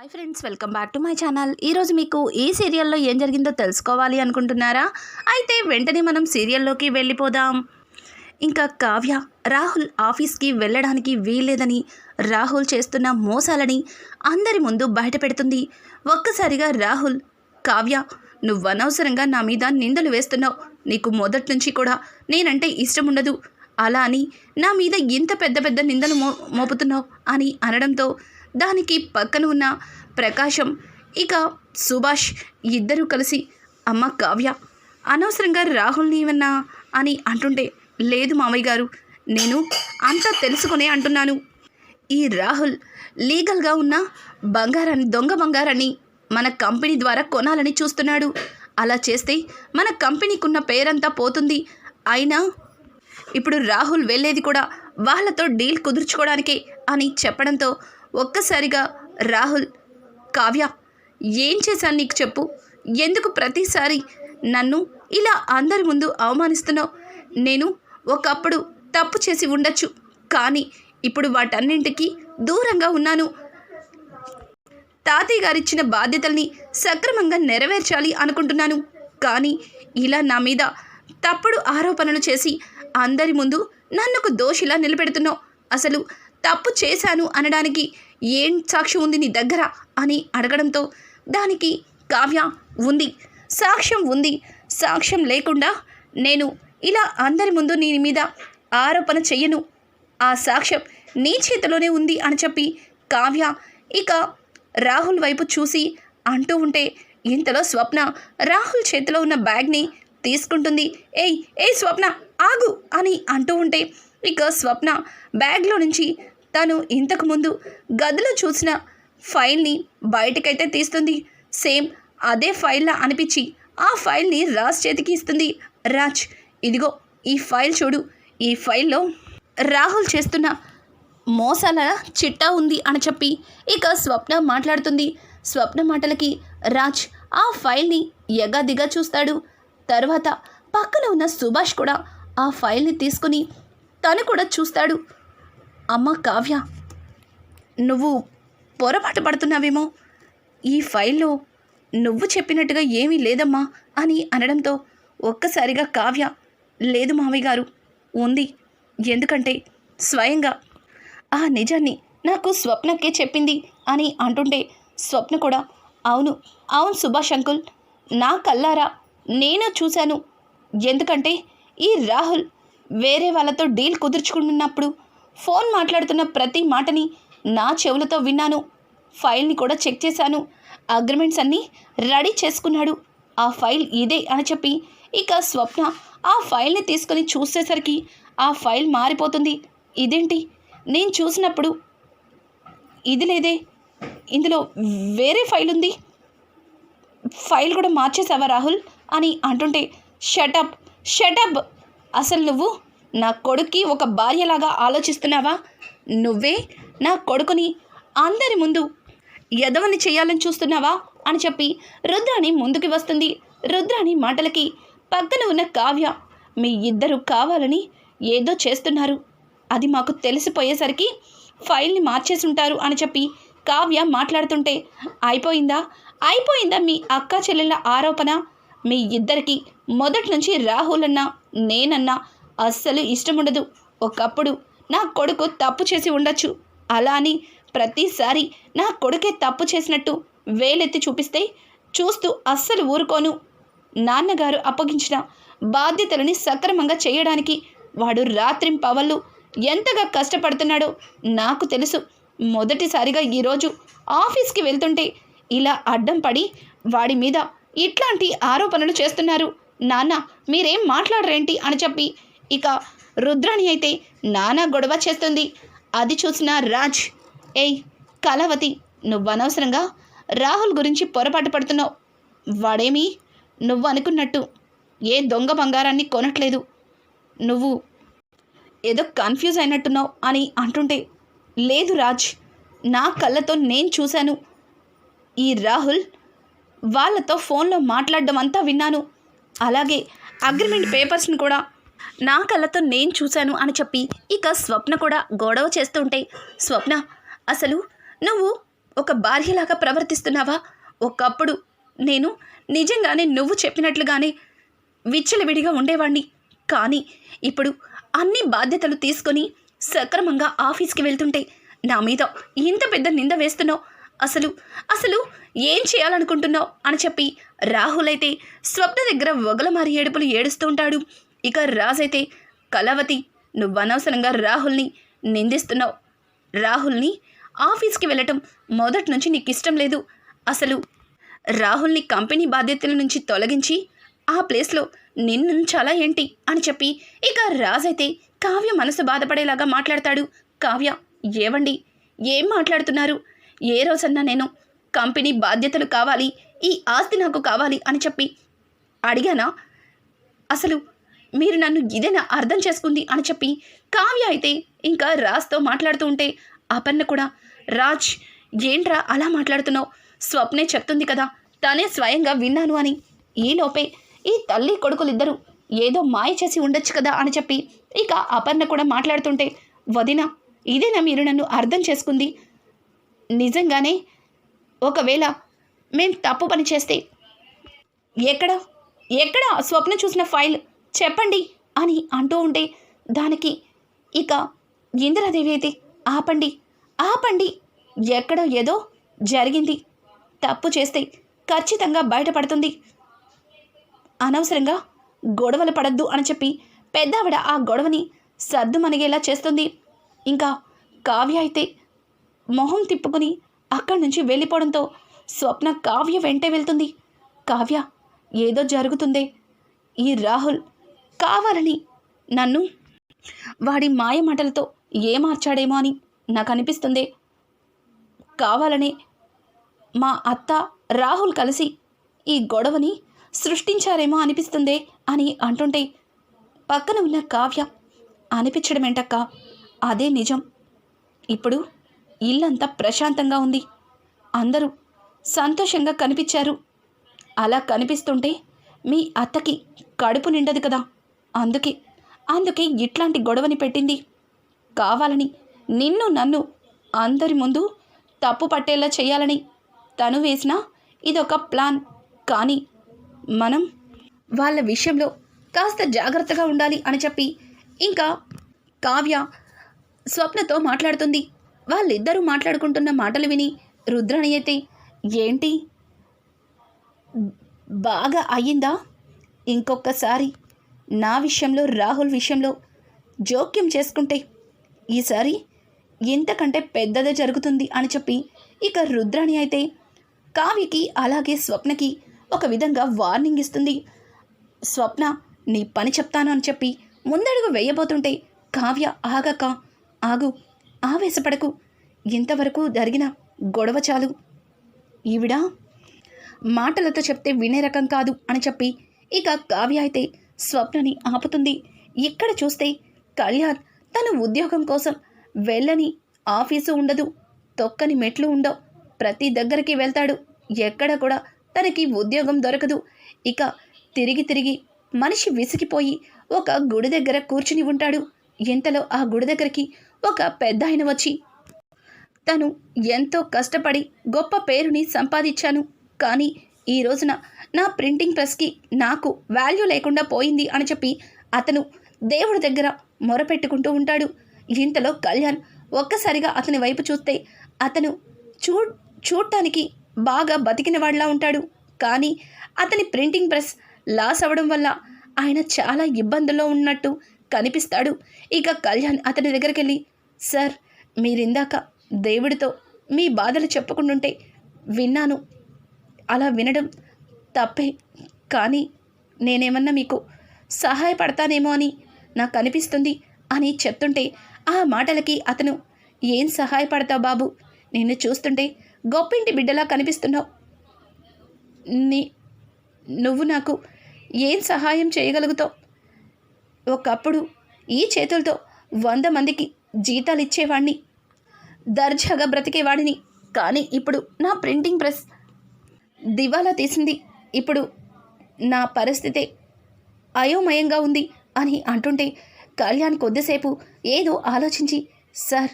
Hi friends welcome back to my channel ఈరోజు మీకు ఈ సీరియల్లో ఏం జరిగిందో తెలుసుకోవాలి అనుకుంటున్నారా? అయితే వెంటనే మనం సీరియల్లోకి వెళ్ళిపోదాం. ఇంకా కావ్య రాహుల్ ఆఫీస్కి వెళ్ళడానికి వీల్లేదని రాహుల్ చేస్తున్న మోసాలని అందరి ముందు బయట పెడుతుంది. ఒక్కసారిగా రాహుల్ కావ్య నువ్వు అనవసరంగా నా మీద నిందలు వేస్తున్నావు. నీకు మొదటి నుంచి కూడా నేనంటే ఇష్టం ఉండదు. అలా అని నా మీద ఇంత పెద్ద పెద్ద నిందలు మో మోపుతున్నావు అని అనడంతో దానికి పక్కన ఉన్న ప్రకాశం ఇక సుభాష్ ఇద్దరూ కలిసి అమ్మ కావ్య అనవసరంగా రాహుల్ని ఏమన్నా అని అంటుంటే లేదు మామయ్య గారు నేను అంతా తెలుసుకునే అంటున్నాను. ఈ రాహుల్ లీగల్గా ఉన్న బంగారాన్ని దొంగ బంగారాన్ని మన కంపెనీ ద్వారా కొనాలని చూస్తున్నాడు. అలా చేస్తే మన కంపెనీకున్న పేరంతా పోతుంది. అయినా ఇప్పుడు రాహుల్ వెళ్ళేది కూడా వాళ్ళతో డీల్ కుదుర్చుకోవడానికే అని చెప్పడంతో ఒక్కసారిగా రాహుల్ కావ్య ఏం చేశాను నీకు చెప్పు? ఎందుకు ప్రతిసారి నన్ను ఇలా అందరి ముందు అవమానిస్తున్నావు? నేను ఒకప్పుడు తప్పు చేసి ఉండొచ్చు కానీ ఇప్పుడు వాటన్నింటికి దూరంగా ఉన్నాను. తాతయ్య గారిచ్చిన బాధ్యతల్ని సక్రమంగా నెరవేర్చాలి అనుకుంటున్నాను కానీ ఇలా నా మీద తప్పుడు ఆరోపణలు చేసి అందరి ముందు నన్నుకు దోషిలా నిలబెడుతున్నావు. అసలు తప్పు చేశాను అనడానికి ఏం సాక్ష్యం ఉంది నీ దగ్గర? అని అడగడంతో దానికి కావ్య ఉంది. సాక్ష్యం ఉంది. సాక్ష్యం లేకుండా నేను ఇలా అందరి ముందు నీ మీద ఆరోపణ చెయ్యను. ఆ సాక్ష్యం నీ చేతిలోనే ఉంది అని చెప్పి కావ్య ఇక రాహుల్ వైపు చూసి అంటూ ఉంటే ఇంతలో స్వప్న రాహుల్ చేతిలో ఉన్న బ్యాగ్ని తీసుకుంటుంది. ఏయ్ ఏ స్వప్న ఆగు అని అంటూ ఉంటే ఇక స్వప్న బ్యాగ్లో నుంచి తను ఇంతకుముందు గదిలో చూసిన ఫైల్ని బయటకైతే తీస్తుంది. సేమ్ అదే ఫైల్లా అనిపించి ఆ ఫైల్ని రాజ్ చేతికి ఇస్తుంది. రాజ్ ఇదిగో ఈ ఫైల్ చూడు. ఈ ఫైల్లో రాహుల్ చేస్తున్న మోసాల చిట్టా ఉంది అని చెప్పి ఇక స్వప్న మాట్లాడుతుంది. స్వప్న మాటలకి రాజ్ ఆ ఫైల్ని ఎగదిగా చూస్తాడు. తర్వాత పక్కన ఉన్న సుభాష్ కూడా ఆ ఫైల్ని తీసుకుని తను కూడా చూస్తాడు. అమ్మ కావ్య నువ్వు పొరపాటు పడుతున్నావేమో. ఈ ఫైల్లో నువ్వు చెప్పినట్టుగా ఏమీ లేదమ్మా అని అనడంతో ఒక్కసారిగా కావ్య లేదు మామయ్య గారు ఉంది. ఎందుకంటే స్వయంగా ఆ నిజాన్ని నాకు స్వప్నకే చెప్పింది అని అంటుంటే స్వప్న కూడా అవును అవును సుభాష్ అంకుల్ నా కల్లారా నేను చూశాను. ఎందుకంటే ఈ రాహుల్ వేరే వాళ్ళతో డీల్ కుదుర్చుకుంటున్నప్పుడు ఫోన్ మాట్లాడుతున్న ప్రతి మాటని నా చెవులతో విన్నాను. ఫైల్ని కూడా చెక్ చేశాను. అగ్రిమెంట్స్ అన్నీ రెడీ చేసుకున్నాడు. ఆ ఫైల్ ఇదే అని చెప్పి ఇక స్వప్న ఆ ఫైల్ని తీసుకొని చూసేసరికి ఆ ఫైల్ మారిపోతుంది. ఇదేంటి? నేను చూసినప్పుడు ఇది లేదే. ఇందులో వేరే ఫైల్ ఉంది. ఫైల్ కూడా మార్చేసావా రాహుల్? అని అంటుంటే షటప్ షటప్! అసలు నువ్వు నా కొడుక్కి ఒక భార్యలాగా ఆలోచిస్తున్నావా? నువ్వే నా కొడుకుని అందరి ముందు ఎదవని చేయాలని చూస్తున్నావా? అని చెప్పి రుద్రాణి ముందుకు వస్తుంది. రుద్రాణి మాటలకి పక్కన ఉన్న కావ్య మీ ఇద్దరు కావాలని ఏదో చేస్తున్నారు. అది మాకు తెలిసిపోయేసరికి ఫైల్ని మార్చేసుంటారు అని చెప్పి కావ్య మాట్లాడుతుంటే అయిపోయిందా? అయిపోయిందా మీ అక్క చెల్లెళ్ళ ఆరోపణ? మీ ఇద్దరికి మొదటి నుంచి రాహుల్ అన్నా నేనన్నా అస్సలు ఇష్టం ఉండదు. ఒకప్పుడు నా కొడుకు తప్పు చేసి ఉండొచ్చు. అలా అని ప్రతిసారి నా కొడుకే తప్పు చేసినట్టు వేలెత్తి చూపిస్తే చూస్తూ అస్సలు ఊరుకోను. నాన్నగారు అప్పగించిన బాధ్యతలని సక్రమంగా చేయడానికి వాడు రాత్రింపవళ్ళు ఎంతగా కష్టపడుతున్నాడో నాకు తెలుసు. మొదటిసారిగా ఈరోజు ఆఫీస్కి వెళ్తుంటే ఇలా అడ్డం పడి వాడి మీద ఇట్లాంటి ఆరోపణలు చేస్తున్నారు. నాన్న మీరేం మాట్లాడరేంటి అని చెప్పి ఇక రుద్రాణి అయితే నానా గొడవ చేస్తుంది. అది చూసిన రాజ్ ఏయ్ కళావతి నువ్వు అనవసరంగా రాహుల్ గురించి పొరపాటు పడుతున్నావు. వాడేమి నువ్వు అనుకున్నట్టు ఏ దొంగ బంగారాన్ని కొనట్లేదు. నువ్వు ఏదో కన్ఫ్యూజ్ అయినట్టున్నావు అని అంటుంటే లేదు రాజ్ నా కళ్ళతో నేను చూశాను. ఈ రాహుల్ వాళ్ళతో ఫోన్లో మాట్లాడడం అంతా విన్నాను. అలాగే అగ్రిమెంట్ పేపర్స్ని కూడా నా కళ్ళతో నేను చూశాను అని చెప్పి ఇక స్వప్న కూడా గొడవ చేస్తుంటే స్వప్న అసలు నువ్వు ఒక భార్యలాగా ప్రవర్తిస్తున్నావా? ఒకప్పుడు నేను నిజంగానే నువ్వు చెప్పినట్లుగానే విచ్చలవిడిగా ఉండేవాణ్ణి. కానీ ఇప్పుడు అన్ని బాధ్యతలు తీసుకొని సక్రమంగా ఆఫీస్కి వెళ్తుంటే నా మీద ఇంత పెద్ద నింద వేస్తున్నావు. అసలు అసలు ఏం చేయాలనుకుంటున్నావు? అని చెప్పి రాహుల్ అయితే స్వప్న దగ్గర వగలమారి ఏడుపులు ఏడుస్తూ ఉంటాడు. ఇక రాజైతే కళావతి నువ్వు అనవసరంగా రాహుల్ని నిందిస్తున్నావు. రాహుల్ని ఆఫీస్కి వెళ్ళటం మొదటి నుంచి నీకు ఇష్టం లేదు. అసలు రాహుల్ని కంపెనీ బాధ్యతల నుంచి తొలగించి ఆ ప్లేస్లో నిన్నుంచాలా ఏంటి అని చెప్పి ఇక రాజైతే కావ్య మనసు బాధపడేలాగా మాట్లాడతాడు. కావ్య ఏవండి? ఏం మాట్లాడుతున్నారు? ఏ రోజన్నా నేను కంపెనీ బాధ్యతలు కావాలి ఈ ఆస్తి నాకు కావాలి అని చెప్పి అడిగానా? అసలు మీరు నన్ను ఇదేనా అర్థం చేసుకుంది అని చెప్పి కావ్య అయితే ఇంకా రాజ్తో మాట్లాడుతూ ఉంటే అపర్ణ కూడా రాజ్ ఏంట్రా అలా మాట్లాడుతున్నావు? స్వప్నే చెప్తుంది కదా తానే స్వయంగా విన్నాను అని. ఈలోపే ఈ తల్లి కొడుకులిద్దరూ ఏదో మాయ చేసి ఉండొచ్చు కదా అని చెప్పి ఇక అపర్ణ కూడా మాట్లాడుతుంటే వదిన ఇదేనా మీరు నన్ను అర్థం చేసుకుంది? నిజంగానే ఒకవేళ మేం తప్పు పని చేస్తే? ఎక్కడ? ఎక్కడ? స్వప్న చూసిన ఫైల్ చెప్పండి అని అంటూ ఉంటే దానికి ఇక ఇందిరాదేవి అయితే ఆపండి ఆపండి ఎక్కడో ఏదో జరిగింది తప్పు చేస్తే ఖచ్చితంగా బయటపడుతుంది. అనవసరంగా గొడవలు పడద్దు అని చెప్పి పెద్దావిడ ఆ గొడవని సర్దుమణిగేలా చేస్తుంది. ఇంకా కావ్య అయితే మొహం తిప్పుకుని అక్కడి నుంచి వెళ్ళిపోవడంతో స్వప్న కావ్య వెంటే వెళ్తుంది. కావ్య ఏదో జరుగుతుందే. ఈ రాహుల్ కావాలని నన్ను వాడి మాయ మాటలతో ఏమార్చాడేమో అని నాకు అనిపిస్తుంది కావాలనే మా అత్త రాహుల్ కలిసి ఈ గొడవని సృష్టించారేమో అనిపిస్తుందే అని అంటుంటే పక్కన ఉన్న కావ్య అనిపించడం ఏంటక్క అదే నిజం. ఇప్పుడు ఇల్లంతా ప్రశాంతంగా ఉంది. అందరూ సంతోషంగా కనిపించారు. అలా కనిపిస్తుంటే మీ అత్తకి కడుపు నిండదు కదా. అందుకే అందుకే ఇట్లాంటి గొడవని పెట్టింది. కావాలని నిన్ను నన్ను అందరి ముందు తప్పు పట్టేలా చేయాలని తను వేసిన ఇదొక ప్లాన్. కానీ మనం వాళ్ళ విషయంలో కాస్త జాగ్రత్తగా ఉండాలి అని చెప్పి ఇంకా కావ్య స్వప్నతో మాట్లాడుతుంది. వాళ్ళిద్దరూ మాట్లాడుకుంటున్న మాటలు విని రుద్రాణి అయితే ఏంటి? బాగా అయ్యిందా? ఇంకొకసారి నా విషయంలో రాహుల్ విషయంలో జోక్యం చేసుకుంటే ఈసారి ఇంతకంటే పెద్దదే జరుగుతుంది అని చెప్పి ఇక రుద్రాణి అయితే కావ్యకి అలాగే స్వప్నకి ఒక విధంగా వార్నింగ్ ఇస్తుంది. స్వప్న నీ పని చెప్తాను అని చెప్పి ముందడుగు వేయబోతుంటే కావ్య ఆగక ఆగు ఆవేశపడకు. ఇంతవరకు జరిగిన గొడవ చాలు. ఈవిడ మాటలతో చెప్తే వినే రకం కాదు అని చెప్పి ఇక కావ్య అయితే స్వప్నని ఆపుతుంది. ఇక్కడ చూస్తే కళ్యాణ్ తన ఉద్యోగం కోసం వెళ్ళని ఆఫీసు ఉండదు. తొక్కని మెట్లు ఉండవు. ప్రతి దగ్గరికి వెళ్తాడు. ఎక్కడ కూడా తనకి ఉద్యోగం దొరకదు. ఇక తిరిగి తిరిగి మనిషి విసిగిపోయి ఒక గుడి దగ్గర కూర్చుని ఉంటాడు. ఇంతలో ఆ గుడి దగ్గరికి ఒక పెద్ద ఆయన వచ్చి తను ఎంతో కష్టపడి గొప్ప పేరుని సంపాదించాను. కానీ ఈ రోజున నా ప్రింటింగ్ ప్రెస్కి నాకు వాల్యూ లేకుండా పోయింది అని చెప్పి అతను దేవుడి దగ్గర మొరపెట్టుకుంటూ ఉంటాడు. ఇంతలో కళ్యాణ్ ఒక్కసారిగా అతని వైపు చూస్తే అతను చూ చూడటానికి బాగా బతికినవాడిలా ఉంటాడు. కానీ అతని ప్రింటింగ్ ప్రెస్ లాస్ అవ్వడం వల్ల ఆయన చాలా ఇబ్బందుల్లో ఉన్నట్టు కనిపిస్తాడు. ఇక కళ్యాణ్ అతని దగ్గరికి వెళ్ళి సార్ మీరిందాక దేవుడితో మీ బాధలు చెప్పుకుంటుంటే విన్నాను. అలా వినడం తప్పే. కానీ నేనేమన్నా మీకు సహాయపడతానేమో అని నాకు అనిపిస్తుంది అని చెప్తుంటే ఆ మాటలకి అతను ఏం సహాయపడతావు బాబు? నిన్ను చూస్తుంటే గొప్పింటి బిడ్డలా కనిపిస్తున్నావు. నీ నువ్వు నాకు ఏం సహాయం చేయగలుగుతావు? ఒకప్పుడు ఈ చేతులతో వంద మందికి జీతాలు ఇచ్చేవాడిని దర్జాగా బ్రతికేవాడిని. కానీ ఇప్పుడు నా ప్రింటింగ్ ప్రెస్ దివాలా తీసింది. ఇప్పుడు నా పరిస్థితే అయోమయంగా ఉంది అని అంటుంటే కళ్యాణ్ కొద్దిసేపు ఏదో ఆలోచించి సార్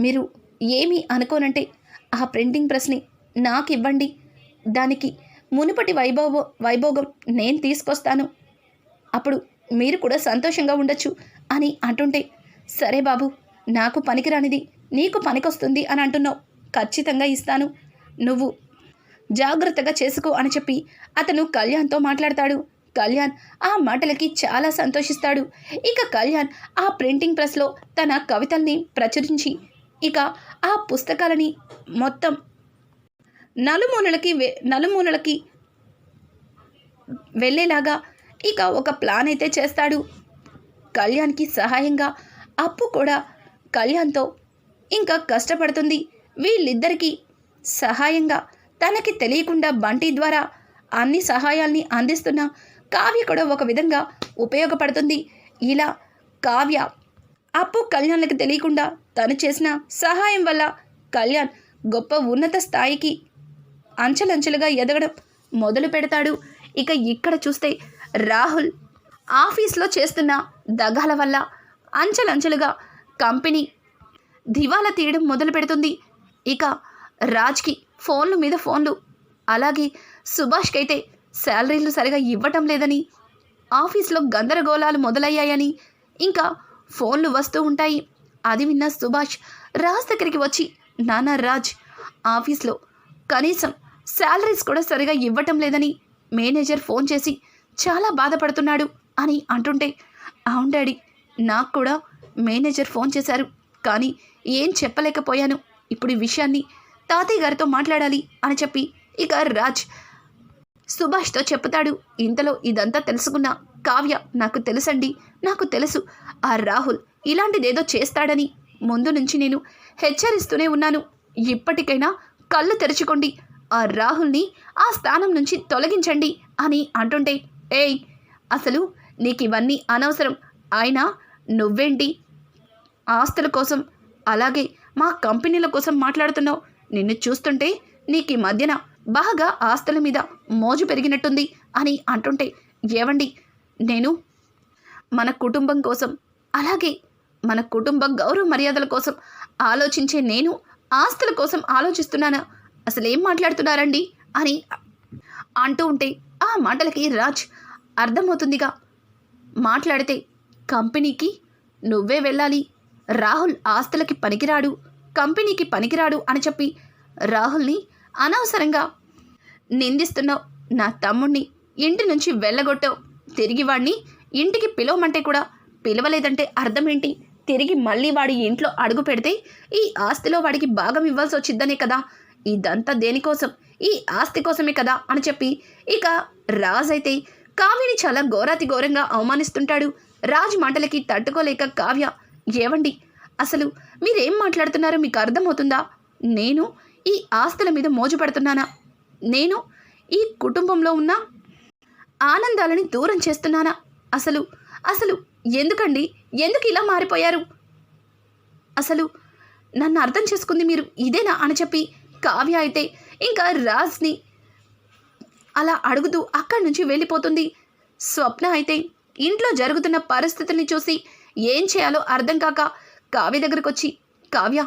మీరు ఏమీ అనుకోనంటే ఆ ప్రింటింగ్ ప్రెస్ని నాకు ఇవ్వండి దానికి మునుపటి వైభవ వైభోగం నేను తీసుకొస్తాను. అప్పుడు మీరు కూడా సంతోషంగా ఉండొచ్చు అని అంటుంటే సరే బాబు నాకు పనికిరానిది నీకు పనికొస్తుంది అని అంటున్నావు. ఖచ్చితంగా ఇస్తాను. నువ్వు జాగ్రత్తగా చేసుకో అని చెప్పి అతను కళ్యాణ్తో మాట్లాడతాడు. కళ్యాణ్ ఆ మాటలకి చాలా సంతోషిస్తాడు. ఇక కళ్యాణ్ ఆ ప్రింటింగ్ ప్రెస్లో తన కవితల్ని ప్రచురించి ఇక ఆ పుస్తకాలని మొత్తం నలుమూలలకి వె నలుమూలలకి వెళ్ళేలాగా ఇక ఒక ప్లాన్ అయితే చేస్తాడు. కళ్యాణ్కి సహాయంగా అప్పు కూడా కళ్యాణ్తో ఇంకా కష్టపడుతుంది. వీళ్ళిద్దరికీ సహాయంగా తనకి తెలియకుండా బంటి ద్వారా అన్ని సహాయాల్ని అందిస్తున్న కావ్య కూడా ఒక విధంగా ఉపయోగపడుతుంది. ఇలా కావ్య అప్పు కళ్యాణ్కి తెలియకుండా తను చేసిన సహాయం వల్ల కళ్యాణ్ గొప్ప ఉన్నత స్థాయికి అంచెలంచెలుగా ఎదగడం మొదలు పెడతాడు. ఇక ఇక్కడ చూస్తే రాహుల్ ఆఫీస్లో చేస్తున్న దగాల వల్ల అంచెలంచెలుగా కంపెనీ దివాలా తీయడం మొదలు పెడుతుంది. ఇక రాజ్కి ఫోన్లు మీద ఫోన్లు. అలాగే సుభాష్కి అయితే శాలరీలు సరిగా ఇవ్వటం లేదని ఆఫీస్లో గందరగోళాలు మొదలయ్యాయని ఇంకా ఫోన్లు వస్తూ ఉంటాయి. అది విన్న సుభాష్ రాజ్ దగ్గరికి వచ్చి నానా రాజ్ ఆఫీస్లో కనీసం శాలరీస్ కూడా సరిగా ఇవ్వటం లేదని మేనేజర్ ఫోన్ చేసి చాలా బాధపడుతున్నాడు అని అంటుంటే అవును డాడీ నాకు కూడా మేనేజర్ ఫోన్ చేశారు. కానీ ఏం చెప్పలేకపోయాను. ఇప్పుడు ఈ విషయాన్ని తాతయ్య గారితో మాట్లాడాలి అని చెప్పి ఇక రాజ్ సుభాష్తో చెప్తాడు. ఇంతలో ఇదంతా తెలుసుకున్న కావ్య నాకు తెలుసండి నాకు తెలుసు. ఆ రాహుల్ ఇలాంటిదేదో చేస్తాడని ముందు నుంచి నేను హెచ్చరిస్తూనే ఉన్నాను. ఇప్పటికైనా కళ్ళు తెరుచుకోండి. ఆ రాహుల్ని ఆ స్థానం నుంచి తొలగించండి అని అంటుంటే ఏయ్ అసలు నీకు ఇవన్నీ అనవసరం. అయినా నువ్వేంటి? ఆస్తుల కోసం అలాగే మా కంపెనీల కోసం మాట్లాడుతున్నావు. నిన్ను చూస్తుంటే నీకు ఈ మధ్యన బాగా ఆస్తుల మీద మోజు పెరిగినట్టుంది అని అంటుంటే ఏవండి? నేను మన కుటుంబం కోసం అలాగే మన కుటుంబ గౌరవ మర్యాదల కోసం ఆలోచించే నేను ఆస్తుల కోసం ఆలోచిస్తున్నానా? అసలు ఏం మాట్లాడుతున్నారండి? అని అంటూ ఉంటే ఆ మాటలకి రాజ్ అర్థమవుతుందిగా. మాట్లాడితే కంపెనీకి నువ్వే వెళ్ళాలి. రాహుల్ ఆస్తులకి పనికిరాడు. కంపెనీకి పనికిరాడు అని చెప్పి రాహుల్ని అనవసరంగా నిందిస్తున్నావు. నా తమ్ముణ్ణి ఇంటి నుంచి వెళ్ళగొట్టావు. తిరిగి వాడిని ఇంటికి పిలవమంటే కూడా పిలవలేదంటే అర్థం ఏంటి తిరిగి మళ్ళీ వాడి ఇంట్లో అడుగు పెడితే ఈ ఆస్తిలో వాడికి భాగం ఇవ్వాల్సి వచ్చిద్దనే కదా? ఇదంతా దేనికోసం? ఈ ఆస్తి కోసమే కదా? అని చెప్పి ఇక రాజ్ అయితే కావ్యని చాలా ఘోరాతి ఘోరంగా అవమానిస్తుంటాడు. రాజ్ మాటలకి తట్టుకోలేక కావ్య ఏవండి? అసలు మీరేం మాట్లాడుతున్నారో మీకు అర్థమవుతుందా? నేను ఈ ఆస్తుల మీద మోజు పడుతున్నానా నేను ఈ కుటుంబంలో ఉన్న ఆనందాలని దూరం చేస్తున్నానా? అసలు అసలు ఎందుకండి? ఎందుకు ఇలా మారిపోయారు? అసలు నన్ను అర్థం చేసుకుంది మీరు ఇదేనా అని చెప్పి కావ్య అయితే ఇంకా రాజ్ని అలా అడుగుతూ అక్కడి నుంచి వెళ్ళిపోతుంది. స్వప్న అయితే ఇంట్లో జరుగుతున్న పరిస్థితుల్ని చూసి ఏం చేయాలో అర్థం కాక కావ్య దగ్గరకు వచ్చి కావ్య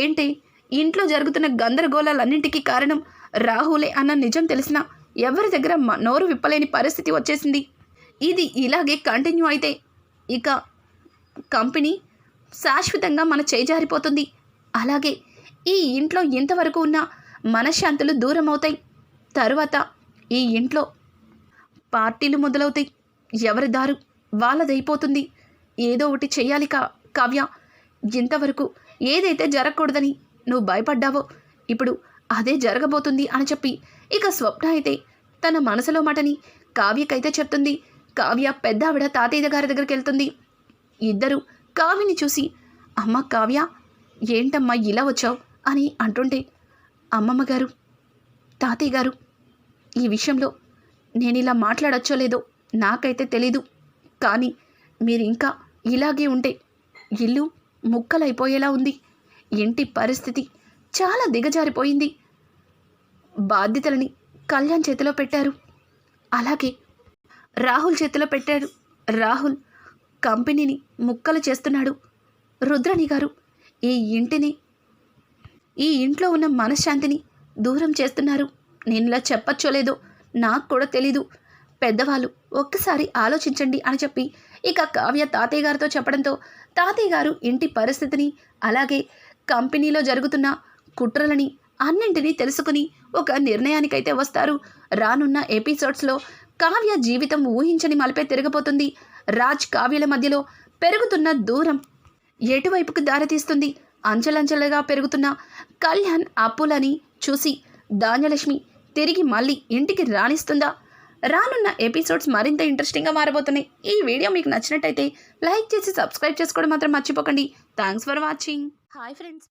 ఏంటి? ఇంట్లో జరుగుతున్న గందరగోళాలన్నింటికీ కారణం రాహులే అన్న నిజం తెలిసిన ఎవరి దగ్గర మ- నోరు విప్పలేని పరిస్థితి వచ్చేసింది. ఇది ఇలాగే కంటిన్యూ అయితే ఇక కంపెనీ శాశ్వతంగా మన చేజారిపోతుంది అలాగే ఈ ఇంట్లో ఇంతవరకు ఉన్న మనశ్శాంతులు దూరం అవుతాయి తరువాత ఈ ఇంట్లో పార్టీలు మొదలవుతాయి. ఎవరి దారు వాళ్ళదైపోతుంది. ఏదో ఒకటి చేయాలి కా కావ్య. ఇంతవరకు ఏదైతే జరగకూడదని నువ్వు భయపడ్డావో? ఇప్పుడు అదే జరగబోతుంది అని చెప్పి ఇక స్వప్న అయితే తన మనసులో మాటని కావ్యకైతే చెప్తుంది. కావ్య పెద్ద ఆవిడ తాతయ్య గారి దగ్గరికి వెళ్తుంది. ఇద్దరు కావ్యని చూసి అమ్మ కావ్య ఏంటమ్మా ఇలా వచ్చావు? అని అంటుంటే అమ్మమ్మ గారు తాతయ్య గారు ఈ విషయంలో నేను ఇలా మాట్లాడచ్చో లేదో నాకైతే తెలీదు. కానీ మీరు ఇంకా ఇలాగే ఉంటే ఇల్లు ముక్కలైపోయేలా ఉంది. ఇంటి పరిస్థితి చాలా దిగజారిపోయింది. బాధ్యతలని కళ్యాణ్ చేతిలో పెట్టారు. అలాగే రాహుల్ చేతిలో పెట్టాడు. రాహుల్ కంపెనీని ముక్కలు చేస్తున్నాడు. రుద్రని గారు ఈ ఇంటిని ఈ ఇంట్లో ఉన్న మనశ్శాంతిని దూరం చేస్తున్నారు. నేను ఇలా చెప్పచ్చో లేదో నాకు కూడా తెలీదు. పెద్దవాళ్ళు ఒక్కసారి ఆలోచించండి అని చెప్పి ఇక కావ్య తాతయ్య గారితో చెప్పడంతో తాతయ్య గారు ఇంటి పరిస్థితిని అలాగే కంపెనీలో జరుగుతున్న కుట్రలని అన్నింటినీ తెలుసుకుని ఒక నిర్ణయానికైతే వస్తారు. రానున్న ఎపిసోడ్స్లో కావ్య జీవితం ఊహించని మలిపే తిరగబోతుంది. రాజ్ కావ్యల మధ్యలో పెరుగుతున్న దూరం ఎటువైపుకు దారితీస్తుంది? అంచెలంచెలుగా పెరుగుతున్న కళ్యాణ్ అప్పులని చూసి ధాన్యలక్ష్మి తిరిగి మళ్ళీ ఇంటికి రాణిస్తుందా? రానున్న ఎపిసోడ్స్ మరింత ఇంట్రెస్టింగ్గా మారబోతున్నాయి. ఈ వీడియో మీకు నచ్చినట్టయితే లైక్ చేసి సబ్స్క్రైబ్ చేసుకోవడం మాత్రం మర్చిపోకండి. Thanks for watching. Hi friends